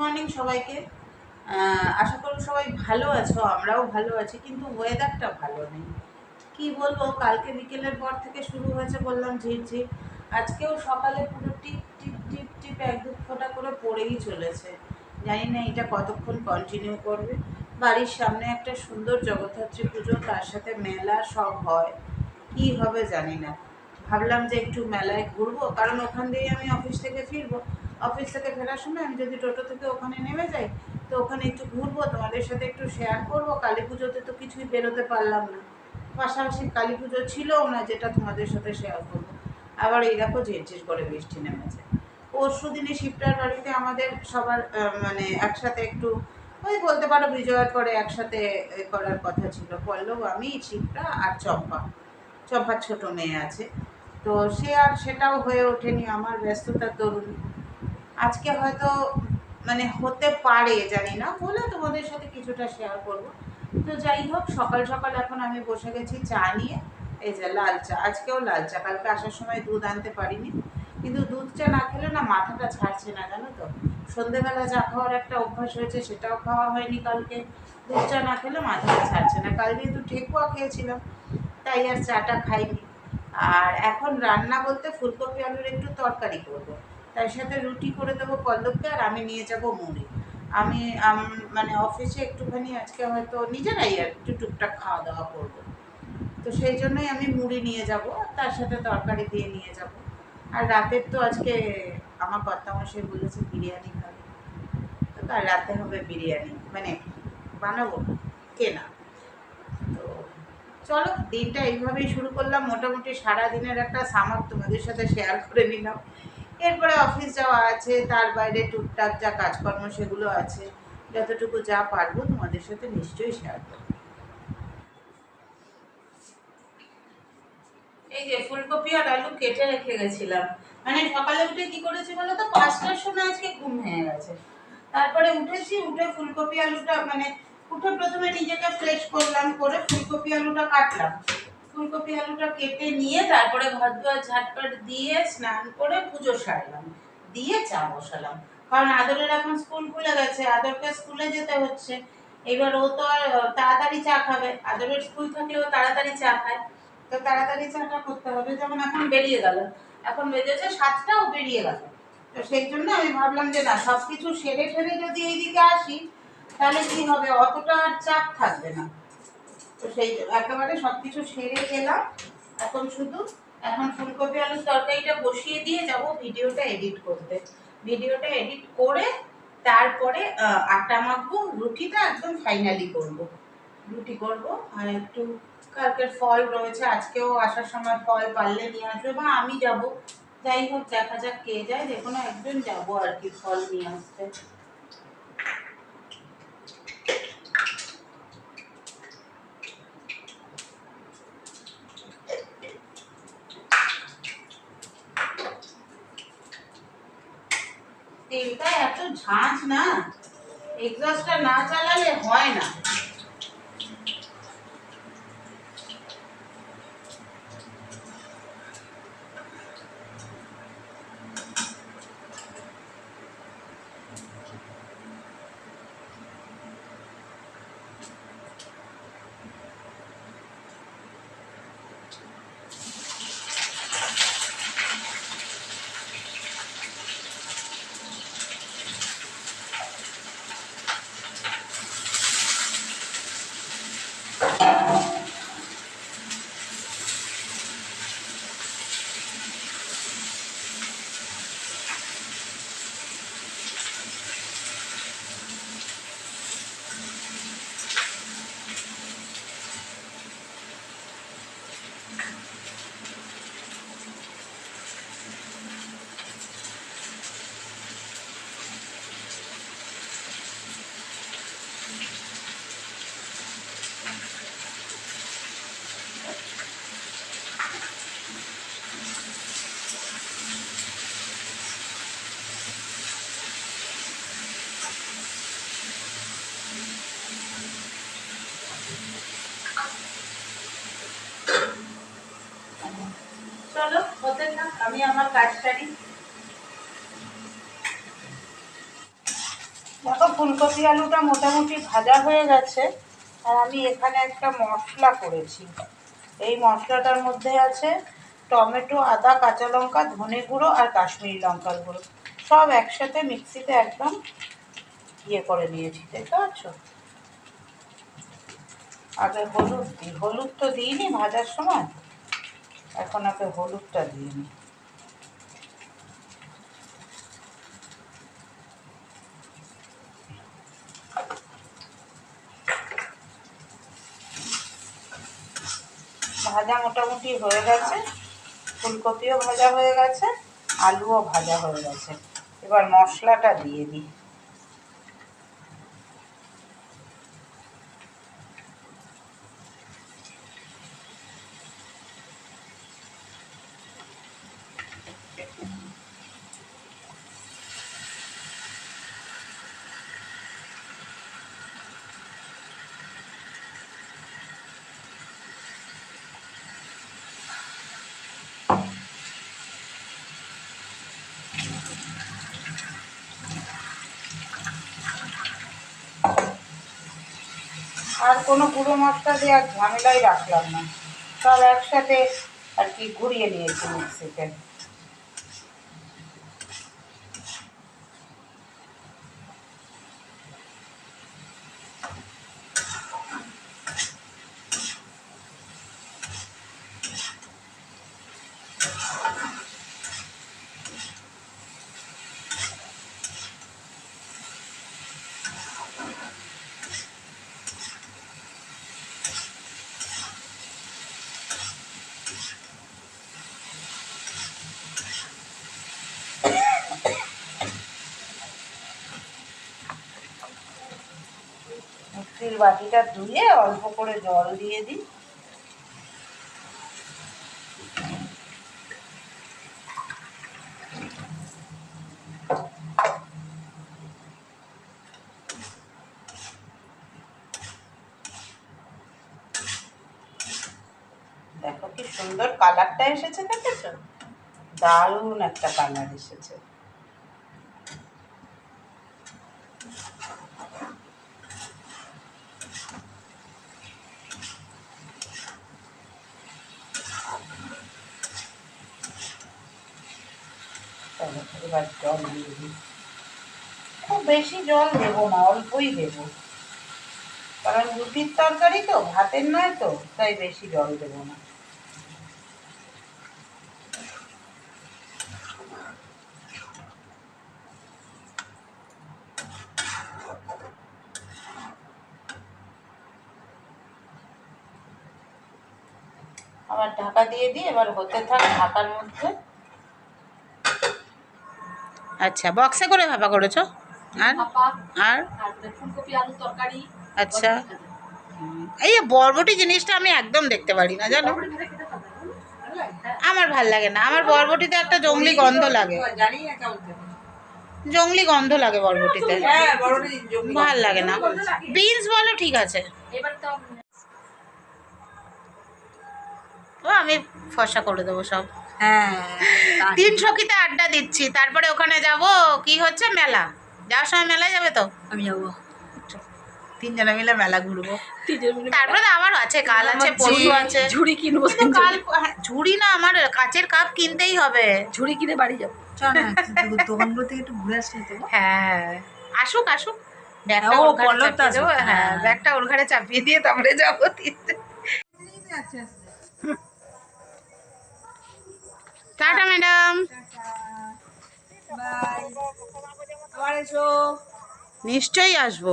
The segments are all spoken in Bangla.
মর্নিং সবাইকে। আশা করি সবাই ভালো আছো, আমরাও ভালো আছি, কিন্তু ওয়েদারটা ভালো নেই। কি বলব, কালকে বিকেলের পর থেকে শুরু হয়েছে বললাম ঝিরঝির আজকেও সকালে পুরো টিপ টিপ টিপ টিপ এক দু ফোঁটা করে পড়েই চলেছে। জানি না এটা কতক্ষণ কন্টিনিউ করবে। বাড়ির সামনে একটা সুন্দর জগদ্ধাত্রী পুজো, তার সাথে মেলা সব হয়। কি হবে জানি না। ভাবলাম যে একটু মেলায় ঘুরবো, কারণ ওখান দিয়েই আমি অফিস থেকে ফিরবো। অফিস থেকে ফেরার সময় আমি যদি টোটো থেকে ওখানে নেমে যাই, তো ওখানে একটু ঘুরবো, তোমাদের সাথে একটু শেয়ার করব। কালী পুজোতে তো কিছুই বেরোতে পারলাম না। পাশাপাশি কালী পুজো ছিলও না, যেটা তোমাদের সাথে শেয়ার করব। আবার এই দেখো ঝিরঝির করে বৃষ্টি নেমেছে। পরশু দিনে শিবটার বাড়িতে আমাদের সবার মানে একসাথে একটু, ওই বলতে পারো বিজয়ের পরে একসাথে করার কথা ছিল। পল্লব, আমি শিবটা আর চম্পা। চম্পার ছোট মেয়ে আছে। তো সে আর সেটাও হয়ে ওঠেনি। আমার ব্যস্ততার দরুন আজকে হয়তো মানে হতে পারে, জানি না। বলে তোমাদের সাথে কিছুটা শেয়ার করব। তো যাই হোক, সকাল সকাল এখন আমি বসে গেছি চা নিয়ে। এই যে লাল চা, আজকেও লাল চা, কালকে আসার সময় দুধ আনতে পারিনি। কিন্তু দুধ চা না খেলে না মাথাটা ছাড়ছে না, জানো তো। সন্ধেবেলা চা খাওয়ার একটা অভ্যাস হয়েছে, সেটাও খাওয়া হয়নি কালকে। দুধ চা না খেলে মাথাটা ছাড়ছে না। কাল যেহেতু ঠেকুয়া খেয়েছিলাম, তাই আর চাটা খাইনি। আর এখন রান্না বলতে ফুলকপি আলুর একটু তরকারি করব। তার সাথে রুটি করে দেবো পল্লবকে আর আমি নিয়ে যাব মুড়ি। আমি মানে অফিসে একটুখানি আজকে হয়তো নিজেরাই আর একটু টুকটাক খাওয়া দাওয়া করব। তো সেই জন্যই আমি মুড়ি নিয়ে যাব, তার সাথে তরকারি দিয়ে নিয়ে যাব। আর রাতের তো আজকে আমার কর্তামশাই বলেছে বিরিয়ানি খাবে। তো তার রাতে হবে বিরিয়ানি মানে বানাবো কেনা। তো চলো, দিনটা এইভাবেই শুরু করলাম। মোটামুটি সারা দিনের একটা সামার তোমাদের সাথে শেয়ার করে নিলাম। এরপরে অফিস যাওয়া আছে, তার বাইরে টুকটাক যা কাজকর্ম সেগুলো আছে, যতটুকু যা পারব তোমাদের সাথে নিশ্চয়ই শেয়ার করব। এই যে ফুলকপি আর আলু কেটে রেখে গেছিলাম। মানে সকালে উঠে কি করেছি বলো তো? পাঁচটার সময় আজকে ঘুম ভেঙে গেছে। তারপরে উঠেছি, উঠে ফুলকপি আলুটা মানে উঠে প্রথমে নিজেকে ফ্রেশ করলাম, করে ফুলকপি আলুটা কাটলাম। ফুলকপি আলুটা কেটে নিয়ে তারপরে ঘর দুয়ার ঝাটপাট দিয়ে স্নান করে পুজো সারলাম। দিয়ে চা বসালাম। কারণ আদরের এখন স্কুল খুলে গেছে, আদরকে স্কুলে যেতে হচ্ছে। এবার ও তো আর তাড়াতাড়ি চা খাবে। আদরের স্কুল থাকলেও তাড়াতাড়ি চা খায়। তো তাড়াতাড়ি চাটা করতে হবে। যেমন এখন বেরিয়ে গেল এখন বেজেছে সাতটাও বেরিয়ে গেল। তো সেই জন্য আমি ভাবলাম যে না সব কিছু সেরে ঠেরে যদি এইদিকে আসি, তাহলে কি হবে? অতটা আর চাপ থাকবে না। তো সেই একেবারে সব কিছু সেরে গেলাম। এখন শুধু, এখন ফুলকপি আলুর তরকারিটা বসিয়ে দিয়ে যাব ভিডিওটা এডিট করতে। ভিডিওটা এডিট করে তারপরে আটা মাখবো, রুটিটা একদম ফাইনালি করব। রুটি করব, আর একটু কালকের ফল রয়েছে, আজকেও আসার সময় ফল পারলে নিয়ে আসবে, বা আমি যাব। যাই হোক, দেখা যাক কে যায়, যে কোনো একজন যাব আর কি ফল নিয়ে আসতে। আমি আমার কাজ সারি দেখো, ফুলকপি আলুটা মোটামুটি ভাজা হয়ে গেছে, আর আমি এখানে একটা মশলা করেছি। এই মশলাটার মধ্যে আছে টমেটো, আদা, কাঁচা লঙ্কা, ধনে গুঁড়ো আর কাশ্মীরি লঙ্কার গুঁড়ো। সব একসাথে মিক্সিতে একদম ইয়ে করে নিয়েছি, দেখতে পাচ্ছ? আগে হলুদ দিই। হলুদ তো দিইনি ভাজার সময়। এখন আগে হলুদটা দিয়ে নিই। ভাজা মোটামুটি হয়ে গেছে। ফুলকপিও ভাজা হয়ে গেছে, আলুও ভাজা হয়ে গেছে। এবার মশলাটা দিয়ে দিই। আর কোনো গুঁড়ো মশলা দিয়ে আর ঝামেলাই রাখলাম না। সব একসাথে আর কি ঘুরিয়ে নিয়েছি মিক্সিতে। বাটিটা ধুয়ে অল্প করে জল দিয়ে দিই। দেখো কি সুন্দর কালারটা এসেছে, দেখেছ? দারুণ একটা কালার এসেছে। এবার জল দিয়ে দিই। খুব বেশি জল দেবো না, অল্পই দেবো। কারণ রুটির তরকারি তো, ভাতের নয় তো, তাই বেশি জল দেবো না। আবার ঢাকা দিয়ে দিই, এবার হতে থাক ঢাকার মধ্যে। আচ্ছা বক্সে করে ভাপা করেছ? আর? আর? ফুলকপি আলু তরকারি। আচ্ছা। এই বরবটি জিনিসটা আমি একদম দেখতে পারি না জানো। আমার ভালো লাগে না। আমার বরবটিতে একটা জঙ্গলি গন্ধ লাগে। জঙ্গলি গন্ধ লাগে বরবটিতে। হ্যাঁ জঙ্গলি ভালো লাগে না। বিনস বলো ঠিক আছে। তো ও আমি ফসা করে দেবো সব। তিন সখীতে আড্ডা দিচ্ছি তারপরে ওখানে যাব কি হচ্ছে? মেলা। যাওয়ার সময় মেলায় যাবে তো? আমি যাব। তিনজনে মিলে মেলা ঘুরবো। তারপরে তো আবার আছে কাল আছে পরশু আছে। ঝুড়ি কিনবো কাল হ্যাঁ, ঝুড়ি না আমার কাচের কাপ কিনতেই হবে। ঝুড়ি কিনে বাড়ি যাব। দোকানগুলো থেকে একটু ঘুরে আসি তো। হ্যাঁ আসুক আসুক। ব্যাগটা ওর ঘাড়ে চাপিয়ে দেবো। হ্যাঁ হ্যাঁ। ব্যাগটা ওর ঘাড়ে চাপিয়ে দিয়ে তারপরে যাব তিনটে টাটা ম্যাডাম। নিশ্চয়ই আসব।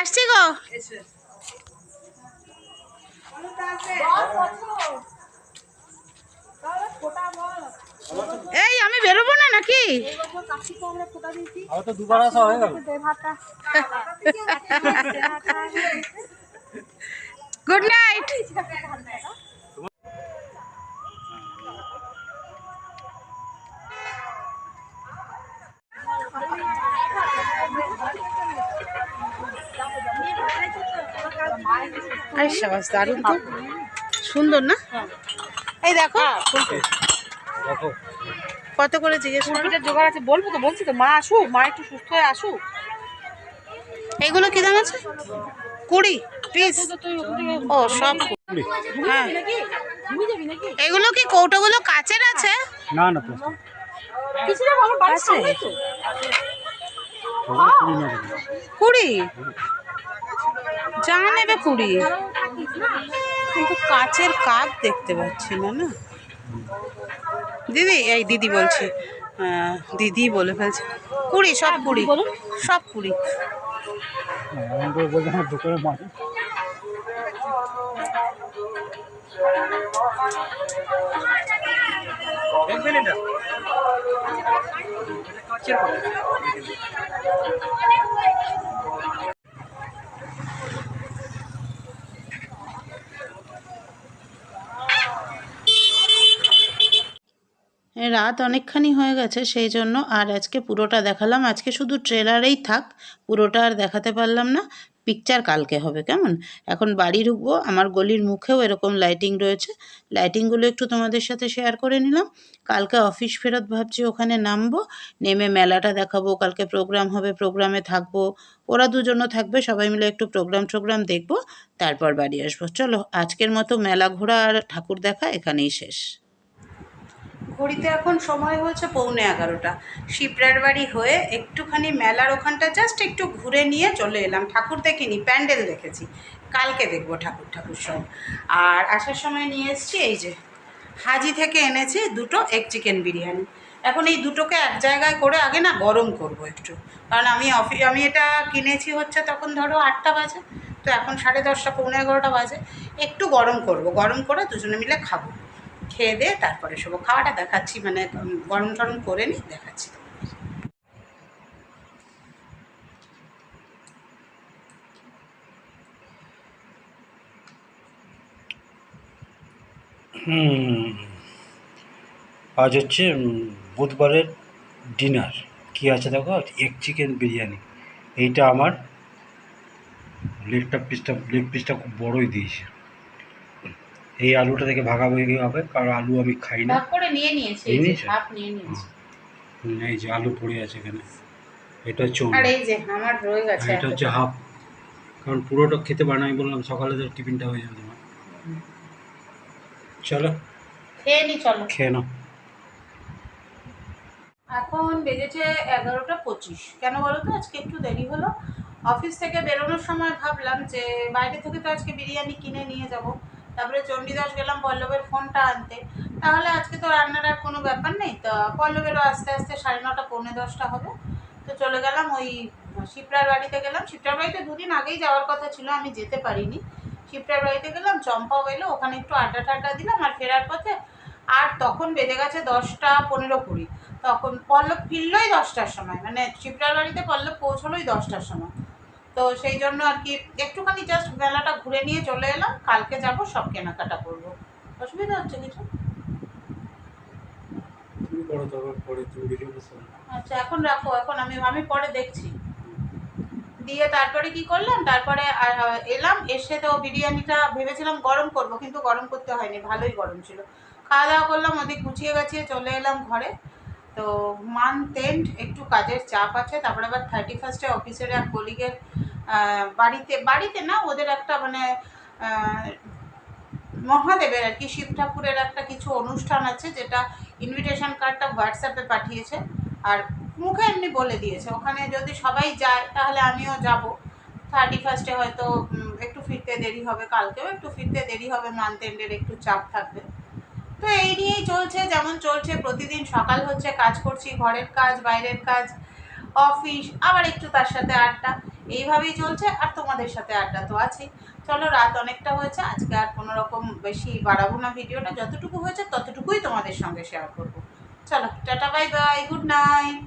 আসছি গো। এই আমি বেরোবো না নাকি? Good night. আরে সাবাস দারুণ তো। সুন্দর না? এই দেখো। দেখো। কত করে জিজ্ঞেস কুড়িটা জোগাড় আছে বলব তো বলছি তো মা আসুক মা একটু সুস্থ হয়ে আসুক। এগুলো কি দাম আছে? কুড়ি পিস ও সব হ্যাঁ। এগুলো কি কৌটোগুলো কাচের আছে? না না। কুড়ি? যা নেবে কুড়ি। কিন্তু কাচের কাপ দেখতে পাচ্ছি না না? দিদি এই দিদি বলছি দিদি বলে ফেলছে। কুড়ি সব কুড়ি সব কুড়ি। হ্যাঁ, এমন করে বলছে আমার দোকানে মাছ দেখবেন এটা কাচের পাত্র। রাত অনেকখানি হয়ে গেছে, সেই জন্য আর আজকে পুরোটা দেখালাম। আজকে শুধু ট্রেলারেই থাক, পুরোটা আর দেখাতে পারলাম না। পিকচার কালকে হবে, কেমন? এখন বাড়ি ঢুকবো, আমার গলির মুখেও এরকম লাইটিং রয়েছে। লাইটিংগুলো একটু তোমাদের সাথে শেয়ার করে নিলাম। কালকে অফিস ফেরত ভাবছি, ওখানে নামবো, নেমে মেলাটা দেখাবো, কালকে প্রোগ্রাম হবে প্রোগ্রামে থাকব। ওরা দুজনও থাকবে, সবাই মিলে একটু প্রোগ্রাম টোগ্রাম দেখব, তারপর বাড়ি আসব। চলো, আজকের মতো মেলা ঘোরা আর ঠাকুর দেখা এখানেই শেষ। ঘড়িতে এখন সময় হয়েছে পৌনে এগারোটা। শিবরার বাড়ি হয়ে একটুখানি মেলার ওখানটা জাস্ট একটু ঘুরে নিয়ে চলে এলাম। ঠাকুর দেখিনি, প্যান্ডেল দেখেছি। কালকে দেখব ঠাকুর ঠাকুর সব। আর আসার সময় নিয়ে এসেছি, এই যে হাজি থেকে এনেছি দুটো এক চিকেন বিরিয়ানি। এখন এই দুটোকে এক জায়গায় করে আগে না গরম করব একটু। কারণ আমি অফিস আমি এটা কিনেছি হচ্ছে তখন ধরো আটটা বাজে। তো এখন সাড়ে দশটা, পৌনে এগারোটা বাজে। একটু গরম করব। গরম করে দুজনে মিলে খাব। খেয়ে দিয়ে তারপরে শুভ খাওয়াটা দেখাচ্ছি মানে গরম টরম করে নিই দেখাচ্ছি আজ হচ্ছে বুধবারের ডিনার। কি আছে দেখো? Egg chicken biryani. এইটা আমার লেগটা পিসটা, লেগ পিসটা খুব বড়ই দিয়েছে। এই আলুটা থেকে ভাগাভাগি হবে কারণ আলু আমি খাই না। ভাগ করে নিয়ে নিয়েছি নিয়ে এই যে, নিয়েছো? নিয়ে নিয়েছি। এই যে আলু পড়ে আছে এখানে। এটা হচ্ছে আর এই যে আমার রয়ে গেছে এটা হচ্ছে হাফ। কারণ পুরোটা খেতে পারে আমি বললাম সকালে তো টিফিনটা হয়ে যাবে তোমার। চলো। খেয়ে নি চলো। খেয়ে নাও। এখন বেজেছে এগারোটা পঁচিশ। কেন বলো তো? আজকে একটু দেরি হলো। অফিস থেকে বেরোনোর সময় ভাবলাম যে বাইরে থেকে তো আজকে বিরিয়ানি কিনে নিয়ে যাব। তারপরে চণ্ডীদাস গেলাম পল্লবের ফোনটা আনতে। তাহলে আজকে তো রান্নার আর কোনো ব্যাপার নেই, তো পল্লবেরও আস্তে আস্তে সাড়ে নটা, পৌনে দশটা হবে। তো চলে গেলাম ওই শিপ্রার বাড়িতে গেলাম। শিপ্রার বাড়িতে দুদিন আগেই যাওয়ার কথা ছিল, আমি যেতে পারিনি। শিপ্রার বাড়িতে গেলাম, চম্পাও এলো, ওখানে একটু আড্ডা টাড্ডা দিলাম আর ফেরার পথে আর তখন বেজে গেছে দশটা পনেরো কুড়ি। তখন পল্লব ফিরলোই দশটার সময় মানে শিবরার বাড়িতে পল্লব পৌঁছলোই দশটার সময়। তো সেই জন্য আর কি একটুখানি জাস্ট মেলাটা ঘুরে নিয়ে চলে এলাম। কালকে যাব সব কেনাকাটা করব। অসুবিধা হচ্ছে কিছু? আচ্ছা এখন রাখো এখন আমি আমি পরে দেখছি। দিয়ে তারপরে কি করলাম? তারপরে এলাম এসে তো বিরিয়ানিটা ভেবেছিলাম গরম করব কিন্তু গরম করতে হয়নি ভালোই গরম ছিল। খাওয়া দাওয়া করলাম ওদিক গুছিয়ে গাছিয়ে চলে এলাম ঘরে। তো মান্থ এন্ড একটু কাজের চাপ আছে, তারপরে আবার থার্টি ফার্স্টে অফিসের এক কলিগের বাড়িতে বাড়িতে না ওদের একটা মানে মহাদেবের আর কি শিব ঠাকুরের একটা কিছু অনুষ্ঠান আছে যেটা ইনভিটেশন কার্ডটা হোয়াটসঅ্যাপে পাঠিয়েছে আর মুখে এমনি বলে দিয়েছে, ওখানে যদি সবাই যায় তাহলে আমিও যাব। থার্টি ফার্স্টে হয়তো একটু ফিরতে দেরি হবে কালকেও, একটু ফিরতে দেরি হবে মান্থ এন্ডের একটু চাপ থাকবে। চলছে, যেমন চলছে, প্রতিদিন সকাল হচ্ছে, কাজ করছি, ঘরের কাজ, বাইরের কাজ, অফিস, আবার একটু তার সাথে আড্ডা। এইভাবেই চলছে, আর তোমাদের সাথে আড্ডা তো আছেই। চলো, রাত অনেকটা হয়েছে, আজকে আর কোনো রকম বেশি বাড়াবো না ভিডিওটা। যতটুকু হয়েছে, ততটুকুই তোমাদের সঙ্গে শেয়ার করব। চলো, tata bye bye good night